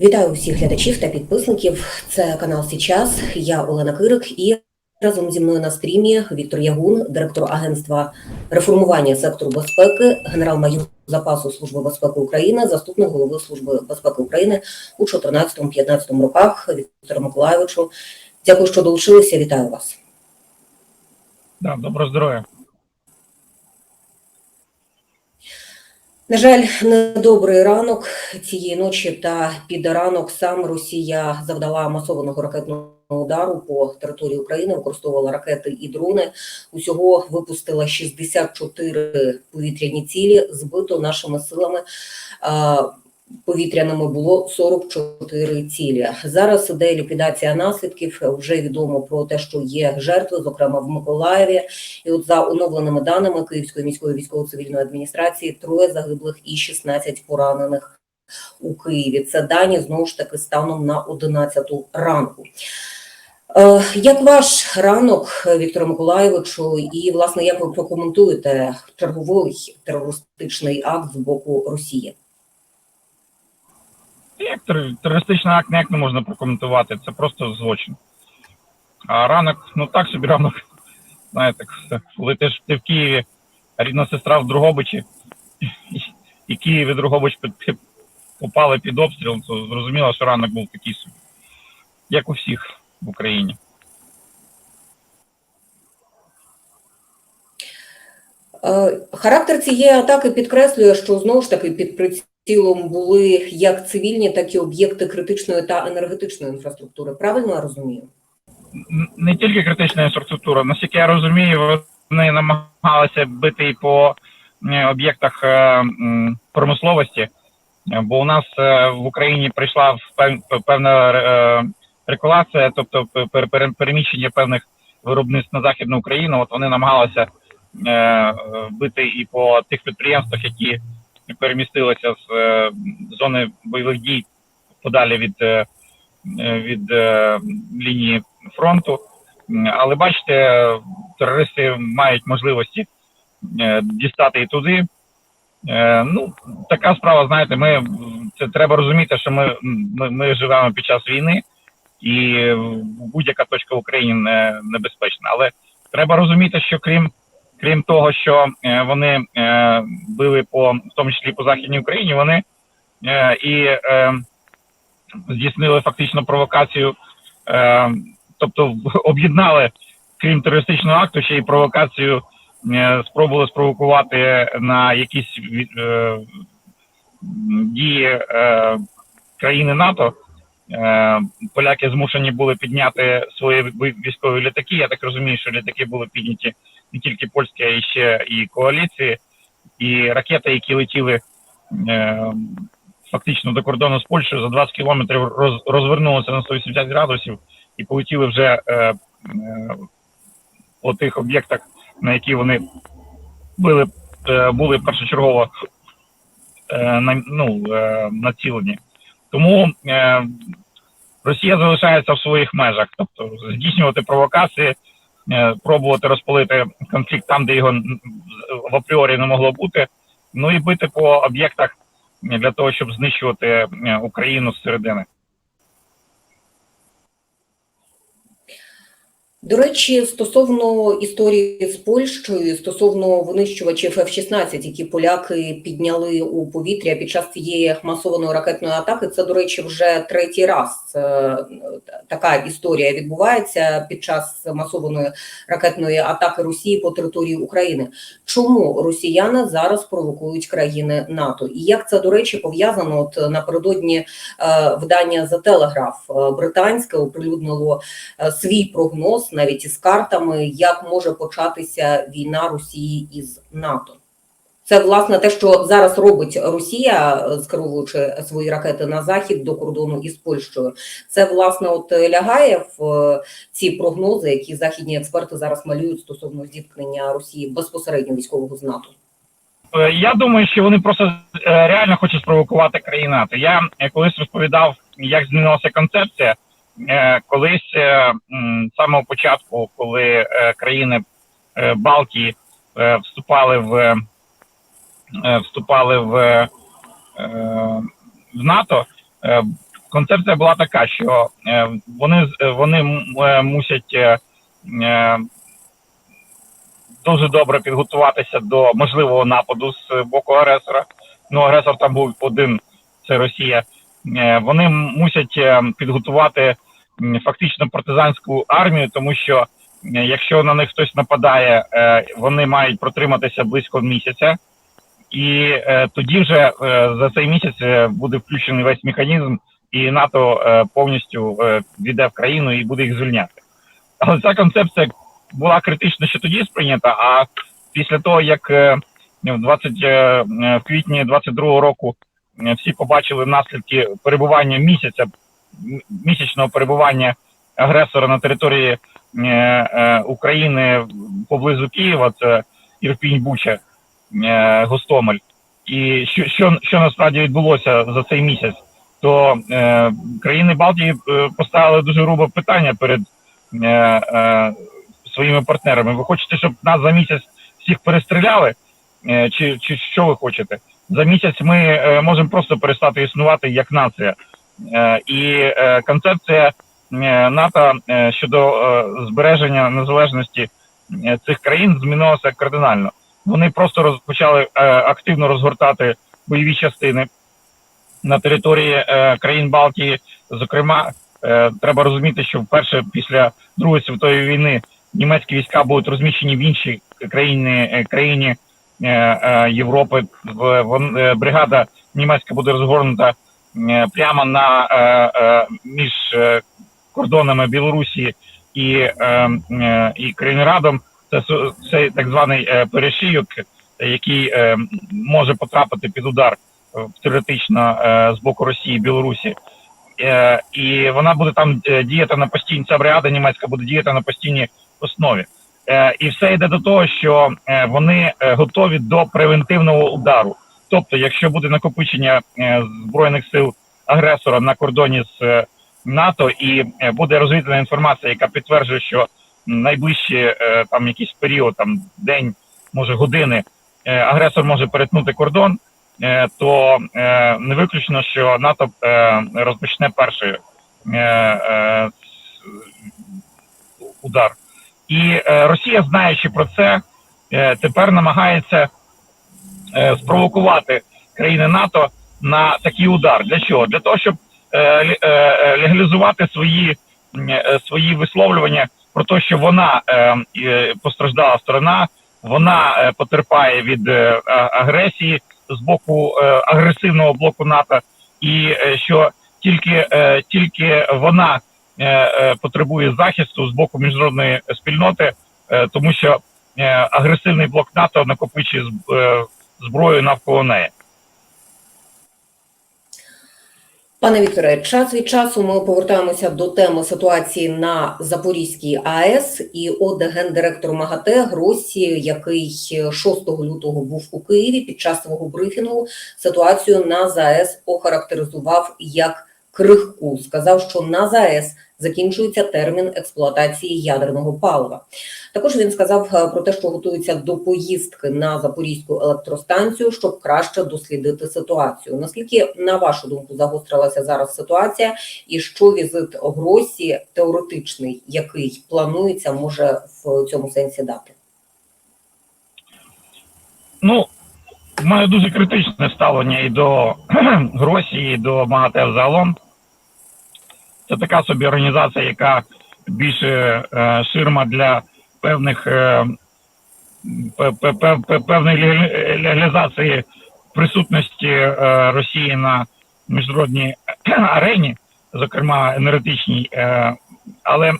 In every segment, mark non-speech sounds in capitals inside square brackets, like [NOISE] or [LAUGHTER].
Вітаю усіх глядачів та підписників. Це канал Січас. Я Олена Кирик і разом зі мною на стрімі Віктор Ягун, директор агентства реформування сектору безпеки, генерал-майор запасу Служби безпеки України, заступник голови Служби безпеки України у 14-15 роках. Віктору Миколаєвичу. Дякую, що долучилися. Вітаю вас. Да, доброго здоров'я. На жаль, недобрий ранок цієї ночі та під ранок сам Росія завдала масованого ракетного удару по території України, використовувала ракети і дрони. Усього випустила 64 повітряні цілі. Збито нашими силами повітряними було 44 цілі. Зараз іде ліквідація наслідків. Вже відомо про те, що є жертви, зокрема в Миколаєві. І от за оновленими даними Київської міської військово-цивільної адміністрації троє загиблих і 16 поранених у Києві. Це дані знову ж таки станом на 11 ранку. Е, Як ваш ранок, Вікторе Миколаєвичу, і власне як ви прокоментуєте черговий терористичний акт з боку Росії? Як терористичний акт ніяк не можна прокоментувати, це просто злочин. А ранок, ну так собі ранок. [LAUGHS] Знаєте, коли ти в Києві, рідна сестра в Другобичі, [LAUGHS] і, Київ і Другобич попали під обстріл, то зрозуміло, що ранок був такий собі. Як у всіх в Україні. Е, Характер цієї атаки підкреслює, що знову ж таки під прицілом були як цивільні, так і об'єкти критичної та енергетичної інфраструктури. Правильно я розумію? Не тільки критична інфраструктура, наскільки я розумію, вони намагалися бити і по об'єктах е, промисловості, бо у нас е, в Україні прийшла певна е, рекуляція, тобто пер- пер- переміщення певних виробництв на західну Україну. От вони намагалися бити і по тих підприємствах, які перемістилися з е, зони бойових дій подалі від, е, від е, лінії фронту. Але бачите, терористи мають можливості дістати і туди. Ну, така справа, знаєте, ми це треба розуміти, що ми, ми, ми живемо під час війни, і будь-яка точка в Україні небезпечна. Але треба розуміти, що крім крім того, що е, вони е, били по в тому числі по західній Україні, вони е, і здійснили фактично провокацію, тобто [LAUGHS] об'єднали, крім терористичного акту, ще й провокацію спробували спровокувати на якісь дії країни НАТО. Поляки змушені були підняти свої військові літаки. Я так розумію, що літаки були підняті не тільки польські, а ще і коаліції, і ракети, які летіли е, фактично до кордону з Польщею за 20 кілометрів, роз, розвернулися на 180 градусів і полетіли вже е, е, по тих об'єктах, на які вони були, е, були першочергово е, на, ну, е, націлені. Тому е, Росія залишається в своїх межах, тобто здійснювати провокації, пробувати розпалити конфлікт там, де його в апріорі не могло бути, ну і бити по об'єктах для того, щоб знищувати е, Україну зсередини. До речі, стосовно історії з Польщею, стосовно винищувачів F-16, які поляки підняли у повітря під час цієї масованої ракетної атаки, це, до речі, вже третій раз е, така історія відбувається під час масованої ракетної атаки Росії по території України. Чому росіяни зараз провокують країни НАТО? І як це, до речі, пов'язано от напередодні е, видання за телеграф британське оприлюднило е, свій прогноз навіть із картами, як може початися війна Росії із НАТО. Це власне те, що зараз робить Росія, скеровуючи свої ракети на захід до кордону із Польщею. Це власне от лягає в е, ці прогнози, які західні експерти зараз малюють стосовно зіткнення Росії безпосередньо військового з НАТО. Е, Я думаю, що вони просто е, реально хочуть спровокувати країни НАТО. Я колись розповідав, як змінилася концепція. Е, Колись е, з самого початку, коли е, країни Балтії вступали в вступали в, в НАТО, концепція була така, що вони вони мусять дуже добре підготуватися до можливого нападу з боку агресора. Ну, агресор там був один, це Росія. Вони мусять підготувати фактично партизанську армію, тому що якщо на них хтось нападає, е, вони мають протриматися близько місяця. І е, тоді вже е, за цей місяць буде включений весь механізм, і НАТО повністю війде в країну і буде їх звільняти. Але ця концепція була критично ще тоді сприйнята. А після того, як в 20, е, е, в квітні 22-го року всі побачили наслідки перебування місяця, місячного перебування агресора на території е, е, України поблизу Києва, це Ірпінь Буча, е, Гостомель. І що, що, що насправді відбулося за цей місяць, то е, країни Балтії поставили дуже грубе питання перед е, е, своїми партнерами. Ви хочете, щоб нас за місяць всіх перестріляли? Е, чи, чи що ви хочете? За місяць ми е, можемо просто перестати існувати як нація. Е, і е, концепція е, НАТО щодо збереження незалежності цих країн змінилася кардинально. Вони просто роз, почали е, активно розгортати бойові частини на території країн Балтії. Зокрема, треба розуміти, що вперше після Другої світової війни німецькі війська будуть розміщені в іншій країні, країні Європи. Бригада німецька буде розгорнута прямо на е, е, між е, кордонами Білорусі і, е, е, і Калінінградом. Це со- це так званий е, перешийок, який е, може потрапити під удар е, теоретично е, з боку Росії Білорусі. Е, і вона буде там е, діяти на постійній, ця бригада німецька буде діяти на постійній основі. Е, і все йде до того, що е, вони е, готові до превентивного удару. Тобто, якщо буде накопичення е, збройних сил агресора на кордоні з е, НАТО, і е, буде розвідана інформація, яка підтверджує, що найближчі там якийсь період, там день, може години, агресор може перетнути кордон, то не виключно, що НАТО розпочне перший удар. І Росія, знаючи про це, тепер намагається спровокувати країни НАТО на такий удар. Для чого? Для того, щоб е, е, легалізувати свої, е, свої висловлювання про те, що вона е, е, постраждала сторона, вона е, потерпає від е, агресії з боку е, агресивного блоку НАТО, і е, що тільки, е, тільки вона е, е, потребує захисту з боку міжнародної спільноти, е, тому що е, агресивний блок НАТО накопичує е, зброю навколо неї. Пане Вікторе, час від часу ми повертаємося до теми ситуації на Запорізькій АЕС і от гендиректор МАГАТЕ Гросі, який 6 лютого був у Києві під час свого брифінгу, ситуацію на ЗАЕС охарактеризував як крихку. Сказав, що на ЗАЕС закінчується термін експлуатації ядерного палива. Також він сказав е, про те, що готується до поїздки на Запорізьку електростанцію, щоб краще дослідити ситуацію. Наскільки, на вашу думку, загострилася зараз ситуація, і що візит Гросі теоретичний, який планується, може в цьому сенсі дати? Ну, маю дуже критичне ставлення і до [CLEARS THROAT] Гросі, і до МАГАТЕ взагалом. Це така собі організація, яка більше е, ширма для певних е, пе- пе- пе- пе- певної легалізації присутності е, Росії на міжнародній арені, зокрема енергетичній. Е, але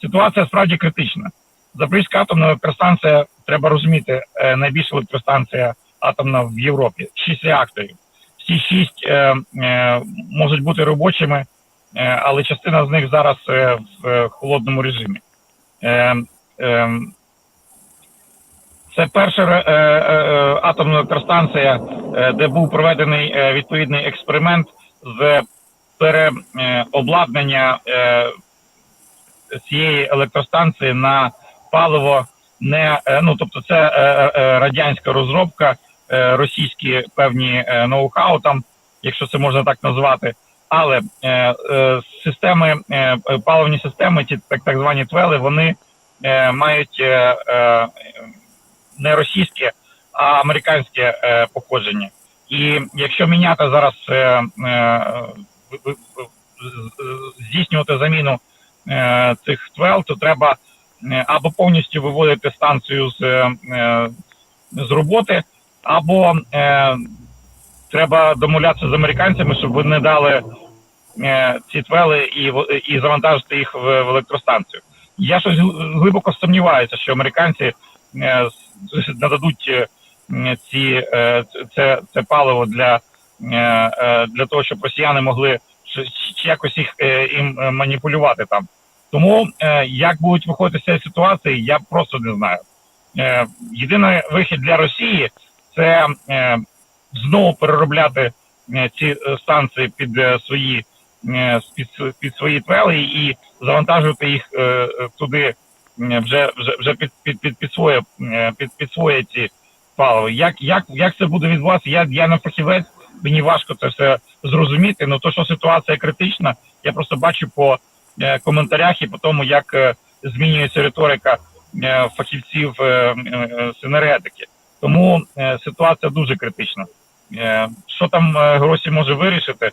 ситуація справді критична. Запорізька атомна електростанція, треба розуміти, е, найбільша електростанція атомна в Європі. Шість реакторів. Всі шість е, е, можуть бути робочими, але частина з них зараз е, в е, холодному режимі. Е, е, це перша е, е, е, атомна електростанція, е, де був проведений е, відповідний експеримент з переобладнання е, цієї електростанції на паливо не е, ну, тобто, це е, е, радянська розробка, е, російські певні е, ноу-хау там, якщо це можна так назвати. Але е, е, системи, е, паливні системи, ті так, так звані твели, вони е, мають е, е, не російське, а американське е, походження. І якщо міняти зараз е, е, здійснювати заміну е, цих твел, то треба е, або повністю виводити станцію з, е, з роботи, або е, треба домовлятися з американцями, щоб вони дали ці твели і, і завантажити їх в, в електростанцію. Я щось глибоко сумніваюся, що американці е, нададуть е, ці, е, це, це паливо для, е, е, для того, щоб росіяни могли якось їх е, їм е, маніпулювати там. Тому е, як будуть виходити з цієї ситуації, я просто не знаю. Е, єдиний вихід для Росії це е, знову переробляти е, ці е, станції під е, свої е, під, під свої твели і завантажувати їх е, е, туди е, вже вже вже під під під, під своє е, під, під своє ці паливо. Як як як це буде відбуватися? Я я не фахівець, мені важко це все зрозуміти. Ну то, що ситуація критична, я просто бачу по е, коментарях і по тому, як е, змінюється риторика е, фахівців е, е, з енергетики. Тому е, ситуація дуже критична. Е, що там е, Гросі може вирішити,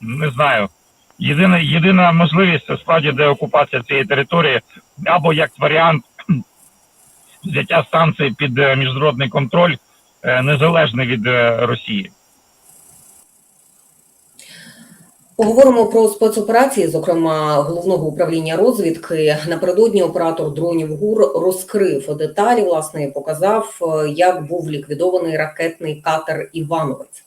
не знаю. Єдина, єдина можливість це справді деокупація цієї території, або як варіант [CLEARS THROAT] взяття станції під е, міжнародний контроль, е, незалежний від е, Росії. Поговоримо про спецоперації, зокрема головного управління розвідки. Напередодні оператор дронів ГУР розкрив деталі, власне, і показав, як був ліквідований ракетний катер Івановець.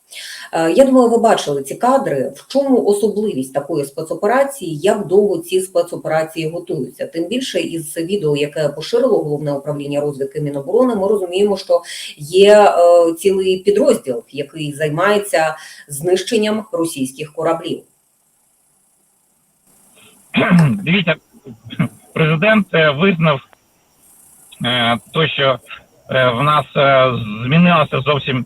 Е, Я думаю, ви бачили ці кадри. В чому особливість такої спецоперації? Як довго ці спецоперації готуються? Тим більше із відео, яке поширило головне управління розвідки Міноборони, ми розуміємо, що є е, цілий підрозділ, який займається знищенням російських кораблів. Дивіться, президент е, визнав е, то, що в нас змінилася зовсім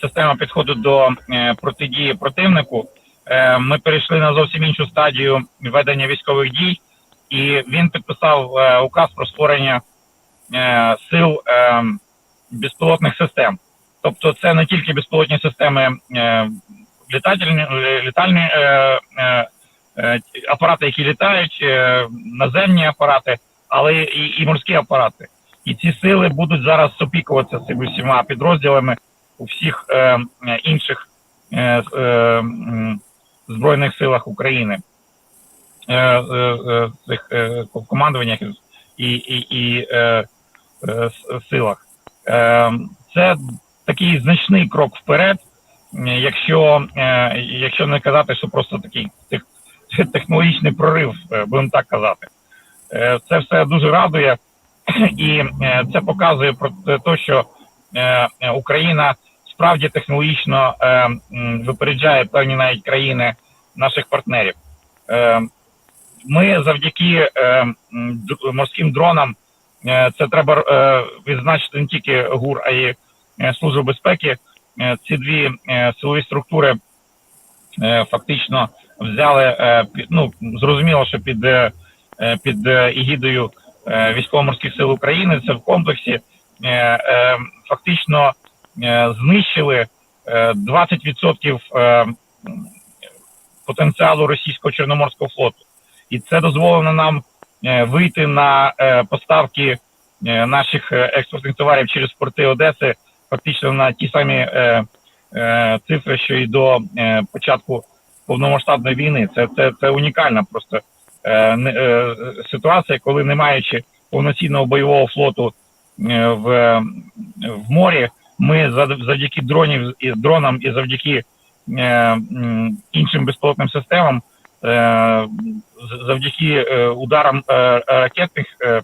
система підходу до е, протидії противнику. Е, Ми перейшли на зовсім іншу стадію ведення військових дій, і він підписав е, указ про створення е, сил е, безпілотних систем. Тобто, це не тільки безпілотні системи е, літальні е, е, е, апарати, які літають, е, наземні апарати, але і морські апарати. І ці сили будуть зараз опікуватися цими всіма підрозділами у всіх е, інших е, е, збройних силах України, е, е, цих е, командуваннях і, і, і е, е, силах. Е, це такий значний крок вперед, якщо, е, якщо не казати, що просто такий тех- технологічний прорив, е, будемо так казати. Е, Це все дуже радує, і е, це показує про те, що е, Україна справді технологічно е, випереджає певні навіть країни наших партнерів. Е, Ми завдяки е, морським дронам, е, це треба е, відзначити не тільки ГУР, а й е, Службу безпеки. Е, Ці дві е, силові структури е, фактично взяли е, під, ну зрозуміло, що під, е, е, під е, егідою е, військово-морських сил України це в комплексі е, е, фактично знищили е, 20% е, потенціалу російського чорноморського флоту, і це дозволено нам е, вийти на е, поставки е, наших е, експортних товарів через порти Одеси, фактично на ті самі е, е, цифри, що і до е, початку повномасштабної війни. Це це, це унікальна просто е, е, ситуація, коли не маючи повноцінного бойового флоту е, в, в морі, ми зав- завдяки дронів і дронам і завдяки е, іншим безпілотним системам, е, завдяки е, ударам е, ракетних е,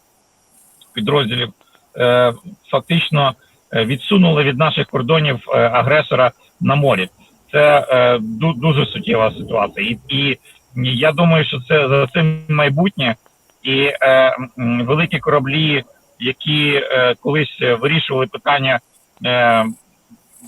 підрозділів, е, фактично е, відсунули від наших кордонів е, агресора на морі. Це е, ду- дуже суттєва ситуація, і, і я думаю, що це за цим майбутнє і е, великі кораблі, які е, колись вирішували питання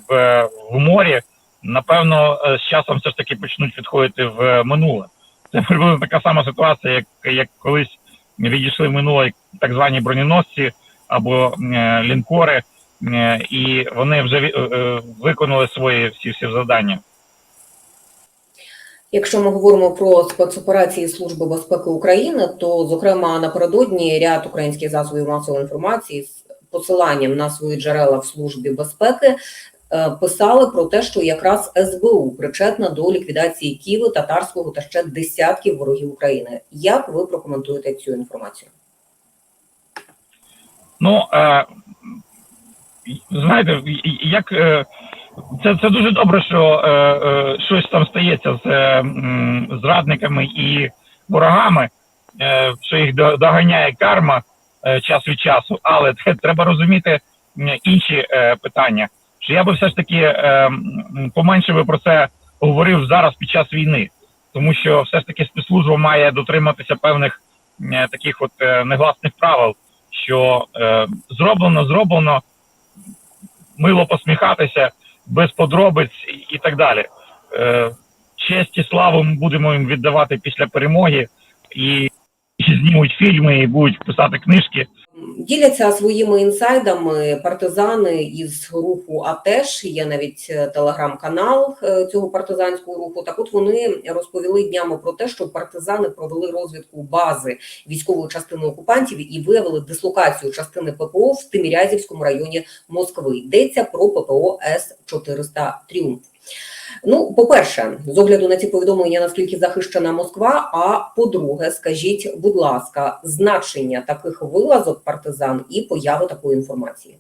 в, в морі, напевно, е, з часом все ж таки почнуть відходити в минуле. Це приблизно така сама ситуація, як, як колись відійшли в минуле так звані броненосці або е, лінкори, е, і вони вже е, е, виконали свої всі всі завдання. Якщо ми говоримо про спецоперації Служби безпеки України, то зокрема напередодні ряд українських засобів масової інформації з посиланням на свої джерела в службі безпеки е, писали про те, що якраз СБУ причетна до ліквідації Києва, татарського та ще десятків ворогів України. Як ви прокоментуєте цю інформацію? Ну е, знаєте, як е, це, це дуже добре, що е, е, щось там стається з е, зрадниками і ворогами, е, що їх до- доганяє карма час від часу, але [LAUGHS] треба розуміти інші е, питання. Що я би все ж таки е, поменше би про це говорив зараз під час війни, тому що все ж таки спецслужба має дотриматися певних е, таких от е, негласних правил що е, зроблено, зроблено, мило посміхатися, без подробиць і, так далі. Е, честь і славу ми будемо їм віддавати після перемоги, і, знімуть фільми, і будуть писати книжки. Діляться своїми інсайдами партизани із руху АТЕШ. Є навіть е, телеграм-канал е, цього партизанського руху. Так, от вони розповіли днями про те, що партизани провели розвідку бази військової частини окупантів і виявили дислокацію частини ППО в Тимірязівському районі Москви. Йдеться про ППО С 400 Тріумф. Ну, по-перше, з огляду на ці повідомлення, наскільки захищена Москва. А по-друге, скажіть, будь ласка, значення таких вилазок партизан і появи такої інформації.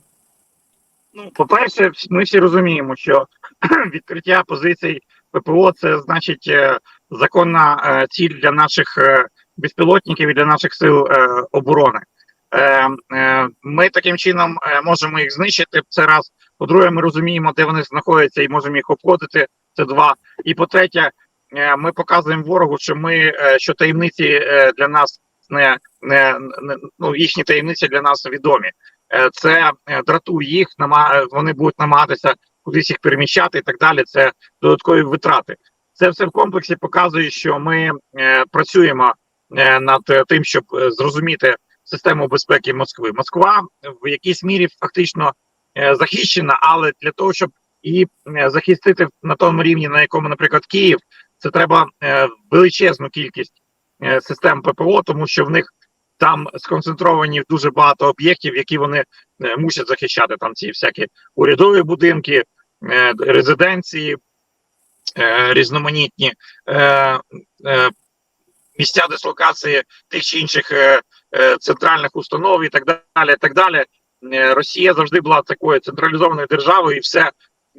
Ну, по-перше, ми всі розуміємо, що [CLEARS THROAT] відкриття позицій ППО це значить е, законна е, ціль для наших е, безпілотників і для наших сил оборони. Ми таким чином можемо їх знищити. Це раз. По-друге, ми розуміємо, де вони знаходяться, і можемо їх обходити. Це два. І по-третє, е, ми показуємо ворогу, що ми е, що таємниці е, для нас не, не, не ну їхні таємниці для нас відомі. Це дратує їх, нама- вони будуть намагатися кудись їх переміщати і так далі. Це додаткові витрати. Це все в комплексі показує, що ми працюємо над тим, щоб зрозуміти систему безпеки Москви. Москва в якійсь мірі фактично захищена, але для того, щоб її е, захистити на тому рівні, на якому, наприклад, Київ, це треба е, величезну кількість е, систем ППО, тому що в них там сконцентровані дуже багато об'єктів, які вони мусять захищати. Там ці всякі урядові будинки, резиденції різноманітні, місця дислокації тих чи інших центральних установ і так далі. І так далі. Росія завжди була такою централізованою державою, і все,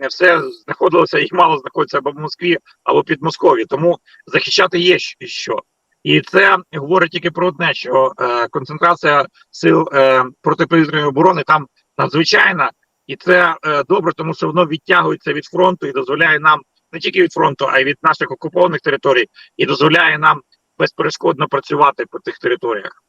все знаходилося, їх мало знаходиться або в Москві, або під Москові. Тому захищати є що. І це говорить тільки про одне, що е, концентрація сил е, протиповітряної оборони там надзвичайна, і це е, добре, тому що воно відтягується від фронту і дозволяє нам не тільки від фронту, а й від наших окупованих територій, і дозволяє нам безперешкодно працювати по тих територіях.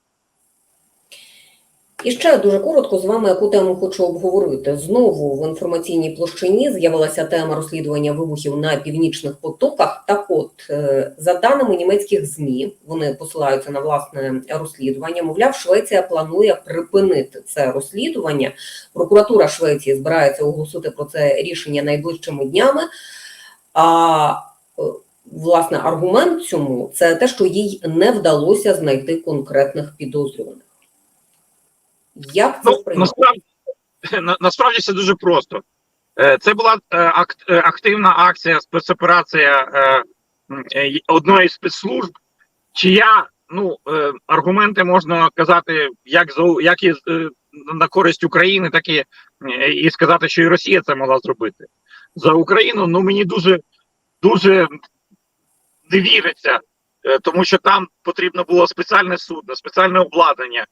І ще дуже коротко з вами яку тему хочу обговорити. Знову в інформаційній площині з'явилася тема розслідування вибухів на північних потоках. Так, от е, за даними німецьких змі, вони посилаються на власне розслідування. Мовляв, Швеція планує припинити це розслідування. Прокуратура Швеції збирається оголосити про це рішення найближчими днями. А е, власне аргумент цьому це те, що їй не вдалося знайти конкретних підозрюваних. Як це Ну, насправді, на, насправді все дуже просто. Е, Це була е, е, активна акція, спецоперація одної з спецслужб, чия ну, аргументи можна казати як за як і на користь України, так і, і сказати, що і Росія це могла зробити. За Україну, ну мені дуже дуже не віриться, тому що там потрібно було спеціальне судно, спеціальне обладнання,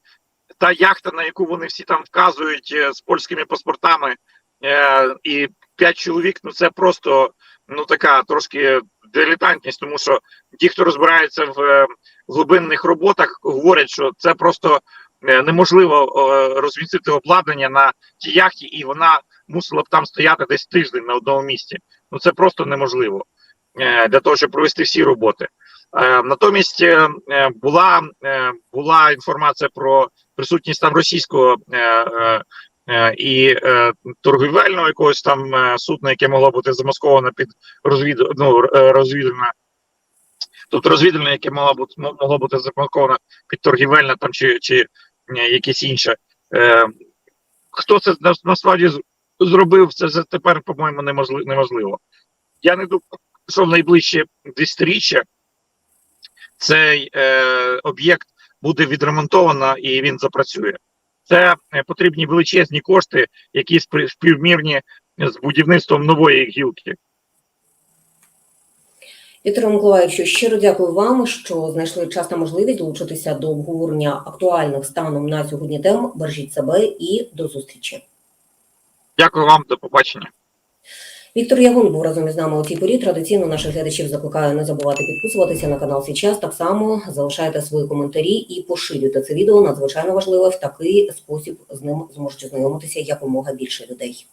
та яхта, на яку вони всі там вказують е, з польськими паспортами, е, і п'ять чоловік, ну це просто ну така трошки дилетантність, тому що ті, хто розбирається в е, глибинних роботах, говорять, що це просто е, неможливо е, розмістити обладнання на тій яхті, і вона мусила б там стояти десь тиждень на одному місці. ну це просто неможливо е, для того, щоб провести всі роботи. Е, Натомість е, е, була, була інформація про присутність там російського і торгівельного якогось там судна, яке могло бути замасковане під розвід, ну, е. Тобто розвідуване, яке могло бути могло бути замасковане під торгівельне там чи, чи якесь інше. Хто це на- насправді зробив, це тепер, по-моєму, неможливо. Я не думаю, що в найближче десятиріччя цей е, об'єкт буде відремонтовано і він запрацює. Це е, потрібні величезні кошти, які співмірні з будівництвом нової гілки. Вікторе Миколаївичу, щиро дякую вам, що знайшли час та можливість долучитися до обговорення актуальних станом на сьогодні тем. Бережіть себе і до зустрічі. Дякую вам, до побачення. Віктор Ягун був разом із нами у цій порі. Традиційно наших глядачів закликаю не забувати підписуватися на канал Січас. Так само залишайте свої коментарі і поширюйте це відео. Надзвичайно важливо в такий спосіб з ним зможуть знайомитися якомога більше людей.